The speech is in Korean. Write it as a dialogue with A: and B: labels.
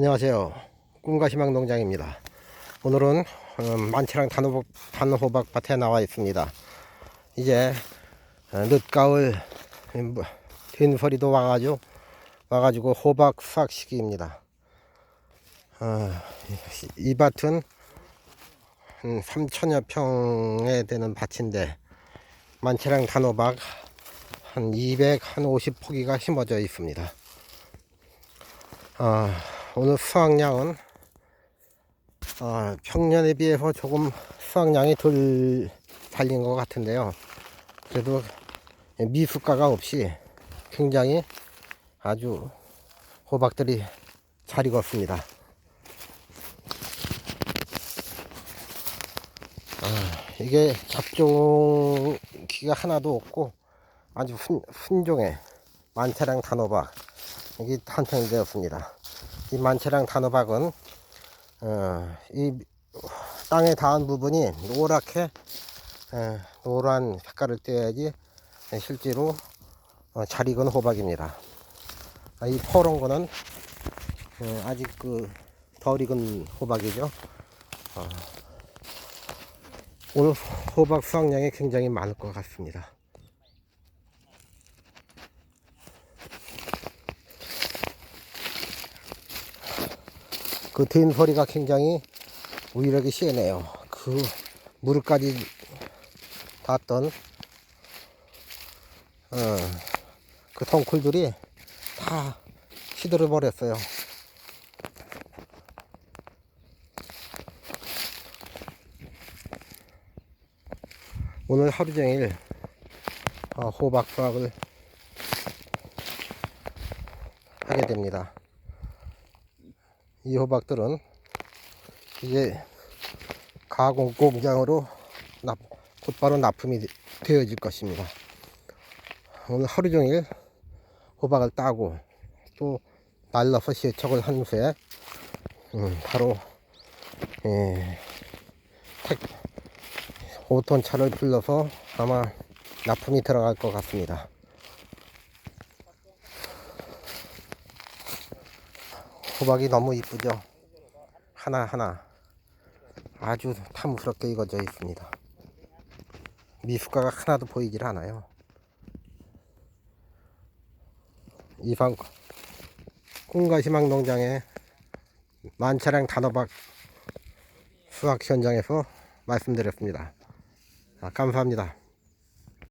A: 안녕하세요. 꿈과 희망 농장입니다. 오늘은 음, 만치랑 단호박, 단호박 밭에 나와 있습니다. 이제 어, 늦가을 음, 뭐, 와가지고 와가지고 호박 수확 시기입니다. 어, 이, 이 밭은 한 3천여 평에 되는 밭인데 만치랑 단호박 한 200, 한 50포기가 심어져 있습니다. 어, 오늘 수확량은 어, 평년에 비해서 조금 수확량이 덜 달린 것 같은데요. 그래도 미숫가가 없이 굉장히 아주 호박들이 잘 익었습니다. 아, 이게 잡종기가 하나도 없고 아주 순, 순종의 만차랑 단호박 이게 탄생이 되었습니다. 이 만차랑 단호박은 어, 이 땅에 닿은 부분이 노랗게 에, 노란 색깔을 떼야지 실제로 어, 잘 익은 호박입니다. 아, 이 퍼런 거는 어, 아직 그 덜 익은 호박이죠. 어, 오늘 호박 수확량이 굉장히 많을 것 같습니다. 그된 소리가 굉장히 우일하게 시원해요. 그 무릎까지 닿았던 어, 그 덩쿨들이 다 시들어 버렸어요. 오늘 하루 종일 어, 호박 수확을 하게 됩니다. 이 호박들은 이제 가공 공장으로 납, 곧바로 납품이 되어질 것입니다. 오늘 하루 종일 호박을 따고 또 말라서 세척을 한 후에 음, 바로 예, 택, 5톤 차를 불러서 아마 납품이 들어갈 것 같습니다. 호박이 너무 이쁘죠? 하나하나 아주 탐스럽게 익어져 있습니다. 미숫가가 하나도 보이질 않아요. 이방 꿈과 희망 농장의 만차량 단호박 수확 현장에서 말씀드렸습니다. 아, 감사합니다.